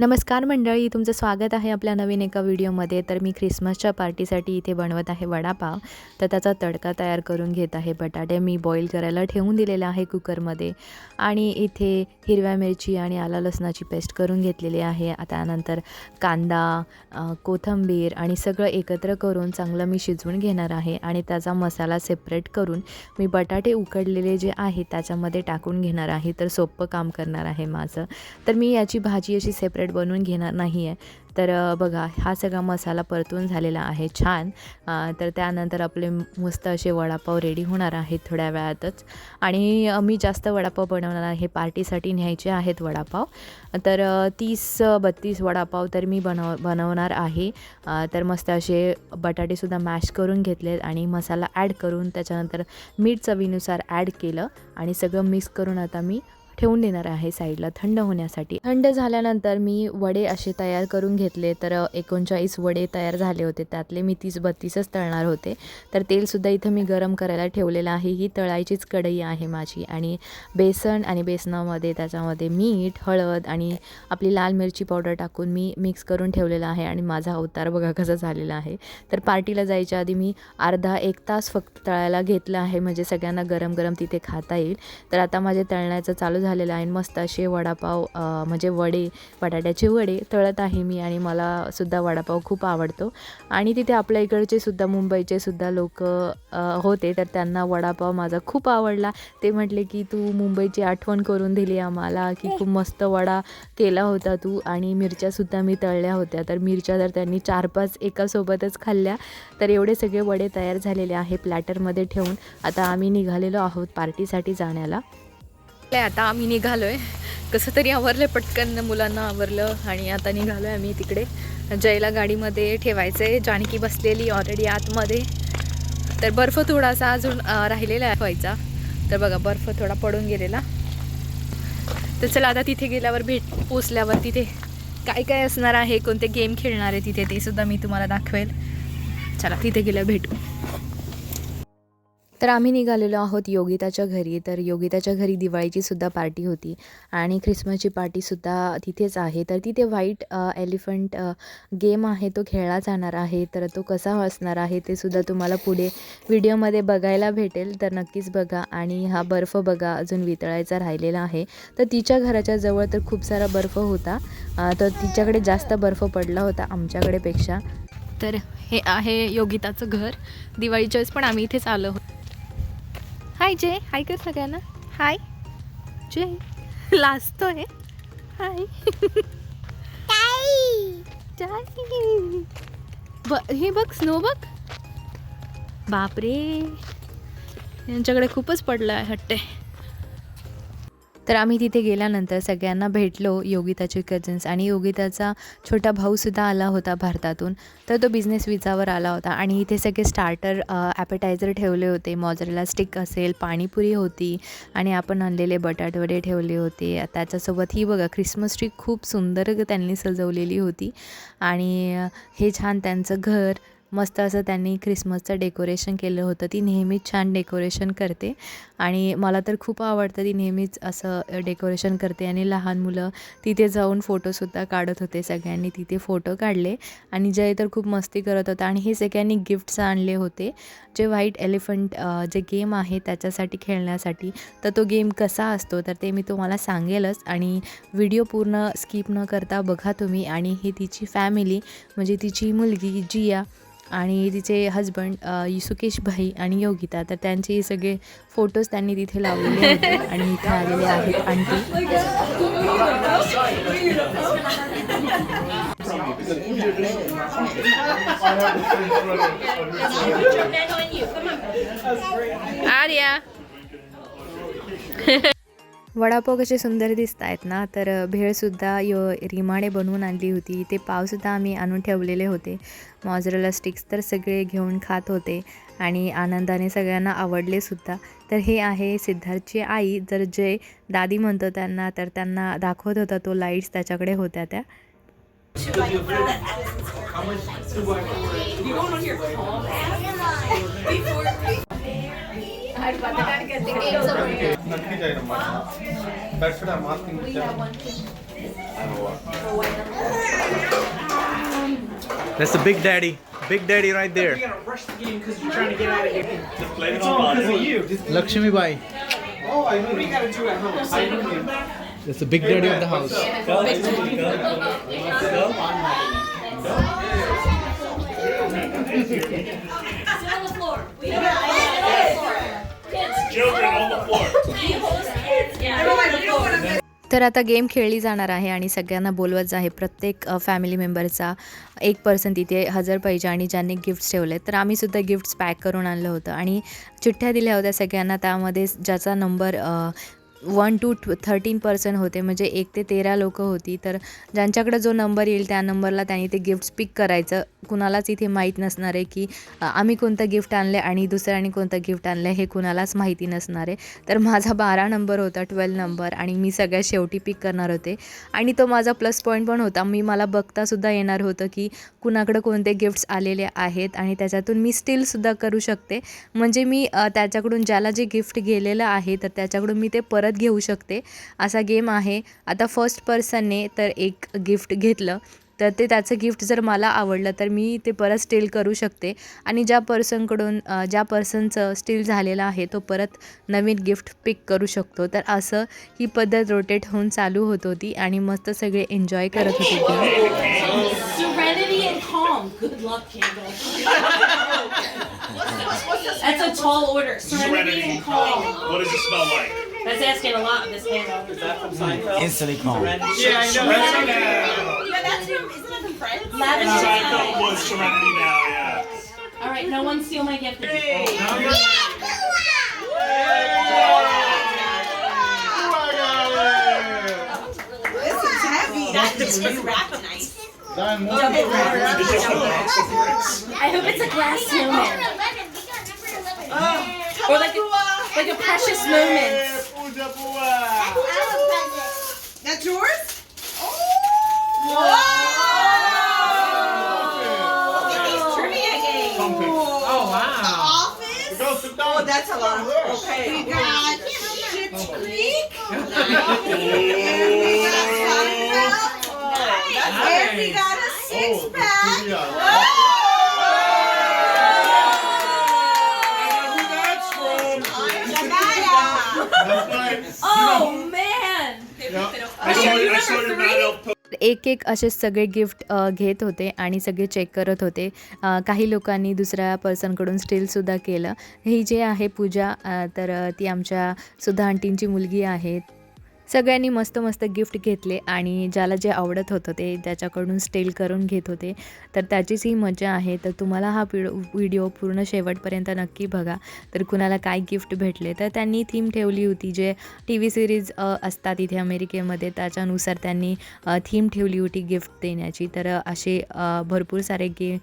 नमस्कार मंडळी तुमचं स्वागत आहे आपल्या नवीन एका व्हिडिओमध्ये. तर मी ख्रिसमसच्या पार्टीसाठी इथे बनवत आहे वडापाव. तर त्याचा तडका तयार करून घेत आहे बटाटे. मी बॉईल करायला ठेवून दिलेला आहे कुकरमध्ये. आणि इथे हिरव्या मिरची आणि आला लसणाची पेस्ट करून घेतलेली आहे. त्यानंतर कांदा कोथंबीर कोथिंबीर आणि सगळं एकत्र करून चांगलं मी शिजवून घेणार आहे. आणि त्याचा मसाला सेपरेट करून मी बटाटे उकडलेले जे आहे त्याच्यामध्ये टाकून घेणार आहे. तर सोपं काम करणार आहे माझं. तर मी याची भाजी अशी सेपरेट बनवून घेणार नाही आहे. तर बघा हा सगळा मसाला परतून झालेला आहे छान. तर त्यानंतर आपले मस्त असे वडापाव रेडी होणार आहेत थोड्या वेळातच. आणि मी जास्त वडापाव बनवणार आहे पार्टीसाठी न्यायचे आहेत वडापाव. तर तीस बत्तीस वडापाव तर मी बनव बनवणार आहे. तर मस्त असे बटाटेसुद्धा मॅश करून घेतलेत आणि मसाला ॲड करून त्याच्यानंतर मीठ चवीनुसार ॲड केलं आणि सगळं मिक्स करून आता मी ठेवून देणार आहे साईडला थंड होण्यासाठी. थंड झाल्यानंतर मी वडे असे तयार करून घेतले तर एकोणचाळीस वडे तयार झाले होते. त्यातले मी तीस बत्तीसच तळणार होते. तर तेलसुद्धा इथं मी गरम करायला ठेवलेलं आहे. ही तळायचीच कढई आहे माझी आणि बेसन आणि बेसनामध्ये त्याच्यामध्ये मीठ हळद आणि आपली लाल मिरची पावडर टाकून मी मिक्स करून ठेवलेला आहे आणि माझा अवतार बघा कसा झालेला आहे. तर पार्टीला जायच्या आधी मी अर्धा एक तास फक्त तळायला घेतलं आहे. म्हणजे सगळ्यांना गरम गरम तिथे खाता येईल. तर आता माझे तळण्याचं चालू झालं. झालेलं आहे. मस्त असे वडापाव म्हणजे वडे बटाट्याचे वडे तळत आहे मी आणि मला सुद्धा वडापाव खूप आवडतो. आणि तिथे आपल्या इकडचे सुद्धा मुंबईचे सुद्धा लोक होते. तर त्यांना वडापाव माझा खूप आवडला. ते म्हटले की तू मुंबईची आठवण करून दिली आम्हाला की खूप मस्त वडा केला होता तू आणि मिरच्यासुद्धा मी तळल्या होत्या. तर मिरच्या तर त्यांनी चार पाच एकासोबतच खाल्ल्या. तर एवढे सगळे वडे तयार झालेले आहे प्लॅटरमध्ये ठेवून. आता आम्ही निघालेलो आहोत पार्टीसाठी जाण्याला. आता आम्ही निघालोय. कसं तरी आवरलं पटकन मुलांना आवरलं आणि आता निघालो आहे आम्ही तिकडे. जयला गाडीमध्ये ठेवायचं आहे जानकी बसलेली ऑलरेडी आतमध्ये. तर बर्फ थोडासा अजून राहिलेला आहे व्हायचा. तर बघा बर्फ थोडा पडून गेलेला. तर चला आता तिथे गेल्यावर भेट पोचल्यावर तिथे काय काय असणार आहे कोणते गेम खेळणार आहे तिथे ते सुद्धा मी तुम्हाला दाखवेल. चला तिथे गेल्यावर भेटू. तर आम्ही निघालेलो आहोत योगिताच्या घरी. तर योगिताच्या घरी दिवाळीची सुद्धा पार्टी होती आणि ख्रिसमसची पार्टीसुद्धा तिथेच आहे. तर तिथे व्हाईट एलिफंट गेम आहे. तो खेळला जाणार आहे. तर तो कसा असणार आहे ते सुद्धा तुम्हाला पुढे व्हिडिओमध्ये बघायला भेटेल. तर नक्कीच बघा आणि हा बर्फ बघा अजून वितळायचा राहिलेला आहे. तर तिच्या घराच्या जवळ तर खूप सारा बर्फ होता. तर तिच्याकडे जास्त बर्फ पडला होता आमच्याकडे पेक्षा तर हे आहे योगिताचं घर. दिवाळीच्या वेळेस पण आम्ही इथेच आलो हाय जय हाय कर सगळ्यांना हाय जय लाजतोय हाय जय ब हे बघ स्नो बघ. बापरे. यांच्याकडे खूपच पडलं आहे हट्टे. तर आम्ही तिथे गेल्यानंतर सगळ्यांना भेटलो योगिताचे कझन्स आणि योगिताचा छोटा भाऊसुद्धा आला होता भारतातून. तर तो बिझनेस विजावर आला होता आणि इथे सगळे स्टार्टर ॲपेटायझर ठेवले होते. मॉजरेला स्टिक असेल पाणीपुरी होती आणि आपण आणलेले बटाटवडे ठेवले होते. त्याच्यासोबत ही बघा ख्रिसमस ट्री खूप सुंदर त्यांनी सजवलेली होती. आणि हे छान त्यांचं घर मस्त असं त्यांनी ख्रिसमसचं डेकोरेशन केलं होतं. ती नेहमीच छान डेकोरेशन करते. आणि मला तर खूप आवडतं ती नेहमीच असं डेकोरेशन करते. आणि लहान मुलं तिथे जाऊन फोटोसुद्धा काढत होते सगळ्यांनी. तिथे फोटो काढले. आणि जय तर खूप मस्ती करत होता. आणि हे सगळ्यांनी गिफ्ट्स आणले होते. जे व्हाईट एलिफंट जे गेम आहे त्याच्यासाठी खेळण्यासाठी तर तो गेम कसा असतो तर ते मी तुम्हाला सांगेलच. आणि व्हिडिओ पूर्ण स्किप न करता बघा तुम्ही. आणि ही तिची फॅमिली म्हणजे तिची मुलगी जिया आणि तिचे हजबंड युसुकेश भाई आणि योगिता तर त्यांचे सगळे फोटोज त्यांनी तिथे लावलेले होते आणि इथे आलेले आहेत आंटी. आर्या. वडापाव कसे सुंदर दिसत आहेत ना तर भेळसुद्धा यो रिमाने बनवून आणली होती. ते पावसुद्धा आम्ही आणून ठेवलेले होते. मॉजरेला स्टिक्स तर सगळे घेऊन खात होते आणि आनंदाने सगळ्यांना आवडले सुद्धा. तर हे आहे सिद्धार्थची आई. जर जे दादी म्हणतो त्यांना तर त्यांना दाखवत होता तो लाईट्स त्याच्याकडे होत्या त्या. नक्कीच आहे ना that's what I am asking That's the Big Daddy. Big Daddy right there. You gotta rush the game because you're trying to get out of here. It's all because of you. Just Lakshmi Bai. Oh, I know. what do you gotta do at home? I know. That's the Big Daddy of the house. तर आता game खेळली जाणार आहे आणि सगळ्यांना बोलवत आहे प्रत्येक फॅमिली मेंबरचा एक पर्सन तिथे हजर पाहिजे आणि ज्यांनी गिफ्ट्स ठेवले तर आम्ही सुद्धा गिफ्ट्स पॅक करून आणलं होतं आणि चिठ्ठ्या दिल्या होत्या सगळ्यांना. त्यामध्ये ज्याचा number one two thirteen person होते म्हणजे एक ते तेरा लोकं होती. तर ज्यांच्याकडे जो नंबर येईल त्या नंबरला त्यांनी ते गिफ्ट्स पिक करायचं कुणालाच इथे माहीत नसणार आहे की आम्ही कोणतं गिफ्ट आणलं आहे आणि दुसऱ्याने कोणतं गिफ्ट आणलं आहे हे कुणालाच माहिती नसणार आहे. तर माझा बारा नंबर होता ट्वेल्व नंबर आणि मी सगळ्यात शेवटी पिक करणार होते. आणि तो माझा प्लस पॉईंट पण होता. मी मला बघतासुद्धा येणार होतं की कुणाकडं कोणते गिफ्ट्स आलेले आहेत आणि त्याच्यातून मी स्टीलसुद्धा करू शकते. म्हणजे मी त्याच्याकडून ज्याला जे गिफ्ट गेलेलं आहे तर त्याच्याकडून मी ते परत घेऊ शकते. असा गेम आहे. आता फर्स्ट पर्सनने तर एक गिफ्ट घेतलं. तर ते त्याचं गिफ्ट जर मला आवडलं तर मी ते परत स्टील करू शकते आणि ज्या पर्सनकडून ज्या पर्सनचं स्टील झालेलं आहे तो परत नवीन गिफ्ट पिक करू शकतो तर असं ही पद्धत रोटेट होऊन चालू होत होती आणि मस्त सगळे एन्जॉय करत होते That's asking a lot of this candle. Is that from Seinfeld? Instantly calm. Yeah, I know. Serenity. Serenity. Serenity. That's him. Isn't that the friend? Lavender Seinfeld time. was Serenity now, yeah. All right, no one steal my gift. Oh, this is heavy. That just was wrapped nice. Diane, more It's just a box of bricks. I hope it's a glass snowman oh, or like a, like a precious moment. That's yours? Whoa! It's trivia game. Oh, wow. Office? Go sit down. Oh, that's a lot. Okay. We got Schitt's Creek. And we got Seinfeld. And we got a six pack. एक एक असे सगळे gift घेत होते आणि सगळे check करत होते. काही लोकांनी दुसऱ्या पर्सनकडून स्टीलसुद्धा केलं. ही जे आहे पूजा तर ती आमच्या सुद्धा आंटींची मुलगी आहे. सगळ्यांनी मस्त मस्त गिफ्ट घेतले आणि ज्याला जे आवडत होतं ते त्याच्याकडून स्टेल करून घेत होते. तर त्याचीच ही मजा आहे. तर तुम्हाला हा पिड व्हिडिओ पूर्ण शेवटपर्यंत नक्की बघा. तर कुणाला काय गिफ्ट भेटले? तर त्यांनी थीम ठेवली होती जे टी व्ही सिरीज असतात इथे अमेरिकेमध्ये. त्याच्यानुसार त्यांनी थीम ठेवली होती गिफ्ट देण्याची. तर असे भरपूर सारे गे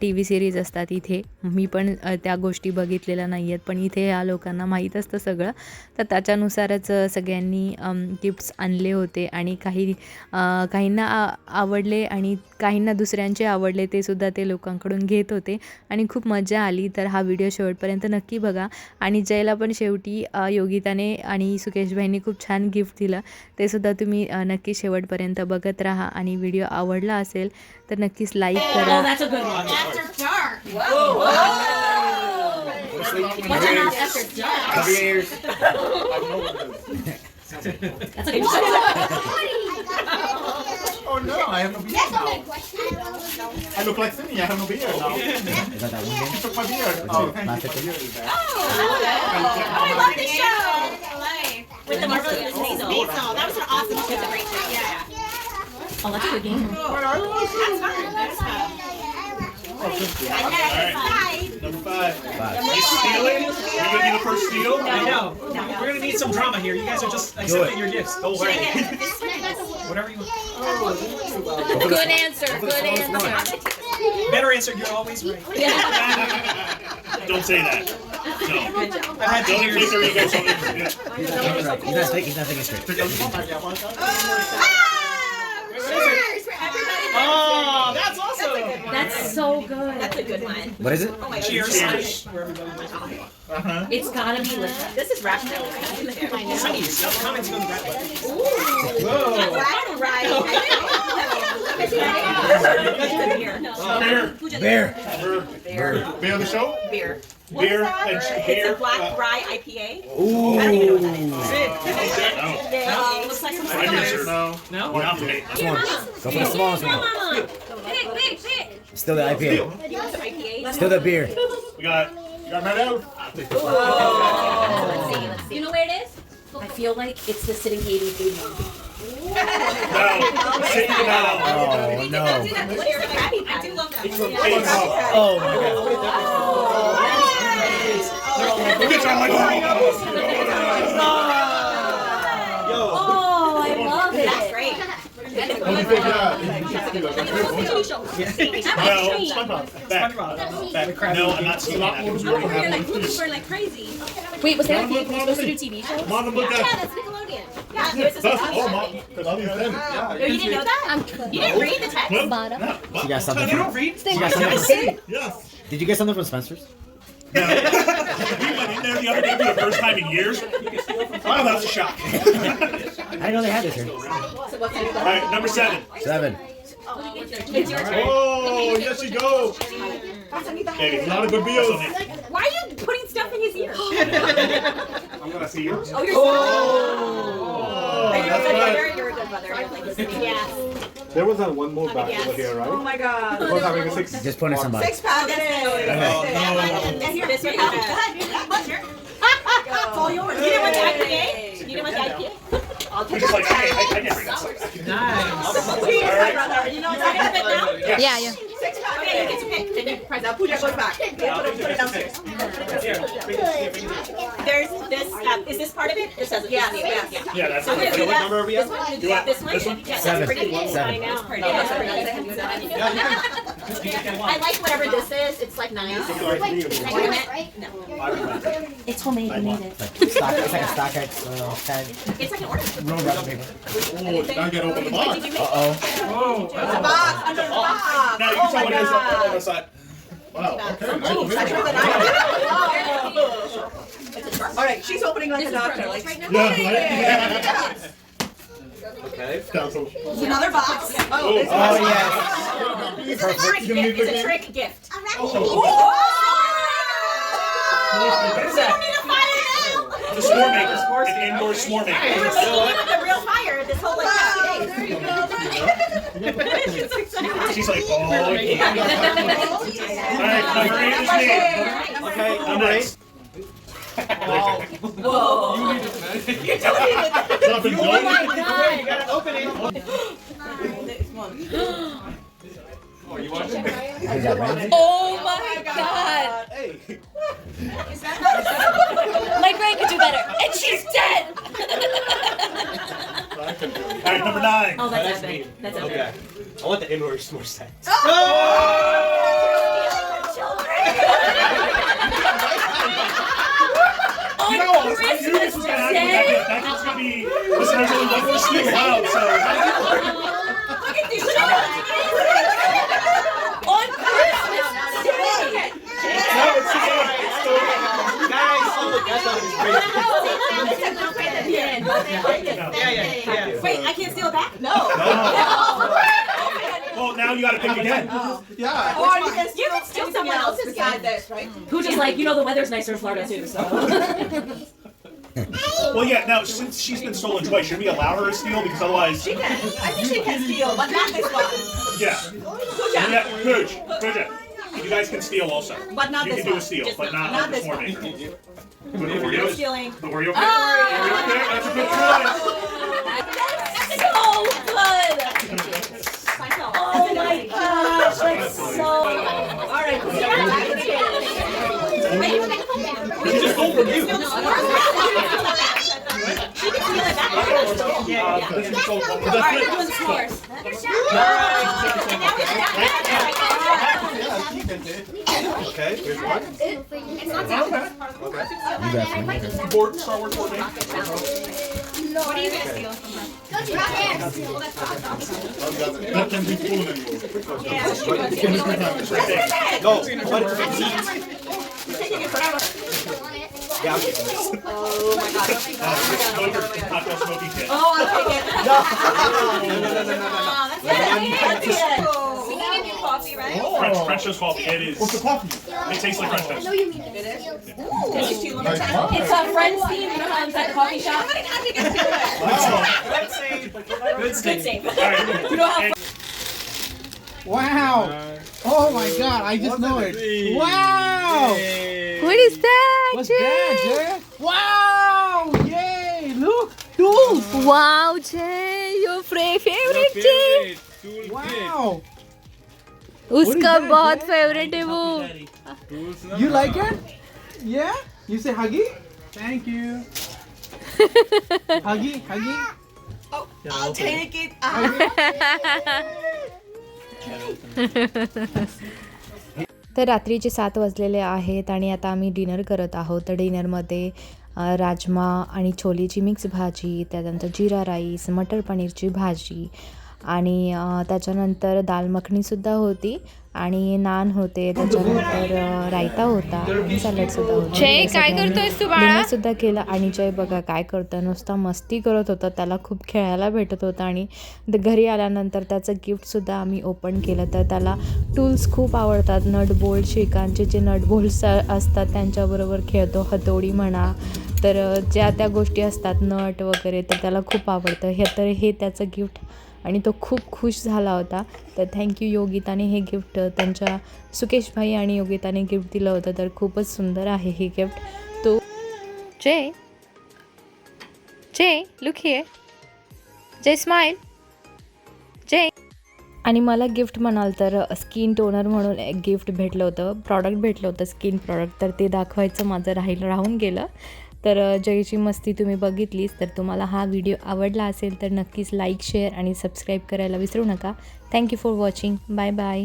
टी व्ही सिरीज असतात इथे. मी पण त्या गोष्टी बघितलेल्या नाही आहेत पण इथे या लोकांना माहीत असतं सगळं. तर त्याच्यानुसारच सगळ्यांनी गिफ्ट्स आणले होते आणि काही काहींना आ- आवडले आणि काहींना दुसऱ्यांचे आवडले ते सुद्धा ते लोकांकडून घेत होते. आणि खूप मजा आली तर हा व्हिडिओ शेवटपर्यंत नक्की बघा. आणि जयला पण शेवटी योगिताने आणि सुकेशभाईंनी खूप छान गिफ्ट दिलं ते सुद्धा तुम्ही नक्की शेवटपर्यंत बघत राहा. आणि व्हिडिओ आवडला असेल तर नक्कीच लाईक Oh, करा That's Oh no, I have no beard now. I look like Cindy, I have no beard now. Is that that one You took my beard. Oh, thank you. Oh, I love this show. With the Marvel News Hazel. Hazel. That was an awesome show. Yeah. Oh, that's a game. Where are? That's Five. Number five. You stealing? Are you gonna be the first steal? I know. We're gonna need some drama here. You guys are just accepting your gifts. Don't worry. Whatever you Good answer. Good answer. better answer. You're always right. don't say that. No. I've had The only place you guys don't yeah. He's not thinking, he's not thinking straight. Oh, that's awesome. That's so good. That's a good one. What is it? Oh my god. Cheers. Cheers. Uh-huh. It's gotta be liquid. This is raspberry. right? Sunny's stop commenting on the red button. Whoa. Black rice. Beer. Bear. Beer. Beer the show? Beer. Beer and It's beer. a black uh, rye IPA. Ooh. I don't even know what that is. No. Oh, looks like some I'm your sir. No. No? You have to make. Go for the smallest one. Mama. Still the IPA. IPA. Still the beer. We got. You got red out? Oh. Let's see, let's see. You know where it is? I feel like it's the sitting eating food one. No. Sit your mouth. Oh no. I do love that. It's from Kate's. Oh, oh my god. Oh, Look at that, Oh, I love That's it. great. What do you think? Uh, yeah. No. Back. Back. No, I'm not seeing that. It was really happening. for like crazy. Wait, was there a kid supposed to do TV shows? Mom look Yeah, at. that's Nickelodeon. Yeah, it was That's, oh, mom. Because I'll. Oh, you didn't know that? You didn't read the text? Well, Bottom. no. She got something You don't read? She got something. Yes. Did you get something from Spencer's? No. we went in there the other day for the first time in years. Oh, that was a shock. I didn't know they had this here. All right, number seven. Seven. It's your turn. Oh, yes, you go. Baby. A lot of good beers. Why are you putting stuff in his ear? I'm going to see yours. Oh, you're Oh, oh Are you a that's good right. brother? You're a good brother. You're like this. Yes. There was that one more back over here, right? Oh my god. It was having a six. Just point at somebody. Six pack. Get it. And here, this one. That's all yours. You didn't want the IPA? You didn't want the IPA? I'll take it. Nice. Yeah, yeah. Six pack. Okay, you get to pick. Then you press out. Pooja goes back. Put it, put it downstairs. There's this. Um, is this part of it? This doesn't. Yes, yes, yeah. Yeah, that's So we're gonna do What that. number are we This at? one. You want This one. this one? Yeah, that's Seven. pretty. Seven. I know. It's pretty. That's pretty. I like whatever this is. It's like nice. No. It's homemade, we made it. Like stock, it's like a StockX uh, tag. It's like an order. Roll wrapping paper. Oh, now get open the box. Uh oh. The box under the box. Now you can tell what it is on the side. Wow, oh, oh, okay. All right, she's opening like a doctor. Like, Yeah, right? Okay. Council. It's another box. Oh, Oh, this Oh one. yes. It's a trick gift. It's a trick gift. What is You don't that? need a fire now. The s'more maker. An indoor s'more We maker. making it with a real fire this whole like There you go. She's like, oh, yeah. All right, number eight is me. Okay, I'm number eight. next. Whoa. You don't need it. Something Oh good? my god! You gotta open it. Is that Ramsey? Oh, oh my god! My brain could do better. And she's dead! All right, number nine. Oh, that's, that's epic. Me. That's epic. Okay. I want the inward more sense. Oh! oh! oh you know, I knew this was gonna happen. That's gonna be listeners only one more sneak out, so. Wait, I can't steal it back? No. Oh oh well, now you gotta pick again. Oh. Yeah. Or you can steal, you can steal someone else's beside this, right? Who just like, you know, the weather's nicer in Florida too, so. Well, yeah, now, since she's been stolen twice, should we allow her to steal? Because otherwise, She can. I think she can steal, but not this one. yeah. Yeah, Pooch, Pooja, you guys can steal also. But not You this can do one. a steal, Just but not not on the this one. maker. The No Oreos? stealing. The Oreo pick? Oreo pick, that's a good choice. so good! Oh my gosh, that's so. Alright. She just stole from you. Yeah, yeah, yeah. That's not cool. All right, that one's yours. Okay, here's one. It's not Okay. Board, Star Wars board game. What are you gonna? That? Can be cool anymore. Go, what? Yeah, I'm this. Oh my god. Oh, I'll take it. No, no, no, no, no. Aw, that's it. That's it. We coffee, right? French, French toast. It is. What's the coffee? It tastes like French toast. know you mean it. It is? Ooh. It's a French theme um, at coffee shop. I'm gonna have to get to it. Good save. Good save. Wow! Oh my god, I just know it. Wow! Yay. What is that? What's that, Jay? Wow! Yay! Look! Tools! Wow, Jay, your fra- favorite Jay. Wow! उसका that, बहुत Jay? Favourite है वो You like it? Yeah? You say Huggy? Thank you. Huggy, Huggy. I'll take it. तर रात्रीचे सात वाजलेले आहेत आणि आता आम्ही डिनर करत आहोत. तर डिनरमध्ये राजमा आणि छोलेची मिक्स भाजी त्यानंतर जिरा राईस मटर पनीरची भाजी आणि त्याच्यानंतर दाल मखनीसुद्धा होती आणि नान होते त्याच्यानंतर रायता होता आणि सॅलडसुद्धा होता. काय? सुद्धा केलं. आणि जय बघा काय करतोय नुसता मस्ती करत होता. त्याला खूप खेळायला भेटत होतं आणि घरी आल्यानंतर त्याचं गिफ्टसुद्धा आम्ही ओपन केलं. तर त्याला टूल्स खूप आवडतात. नट बोल्ट शिकांचे जे नट बोल्ट्स असतात त्यांच्याबरोबर खेळतो. हतोडी म्हणा तर ज्या त्या गोष्टी असतात नट वगैरे तर त्याला खूप आवडतं. हे तर हे त्याचं गिफ्ट आणि तो खूप खुश झाला होता. तर थँक्यू योगिताने हे गिफ्ट त्यांच्या सुकेशभाई आणि योगिताने गिफ्ट दिलं होतं. तर खूपच सुंदर आहे हे गिफ्ट तो Jay Jay look here Jay smile Jay. आणि मला गिफ्ट म्हणाल तर स्किन टोनर म्हणून एक गिफ्ट भेटलं होतं प्रॉडक्ट भेटलं होतं स्किन प्रॉडक्ट तर ते दाखवायचं माझं राहील राहून गेलं. तर जयची मस्ती तुम्ही बघितलीच तर तुम्हाला हा व्हिडिओ आवडला असेल तर नक्कीच लाईक शेअर आणि सबस्क्राईब करायला विसरू नका. Thank you for watching. Bye bye.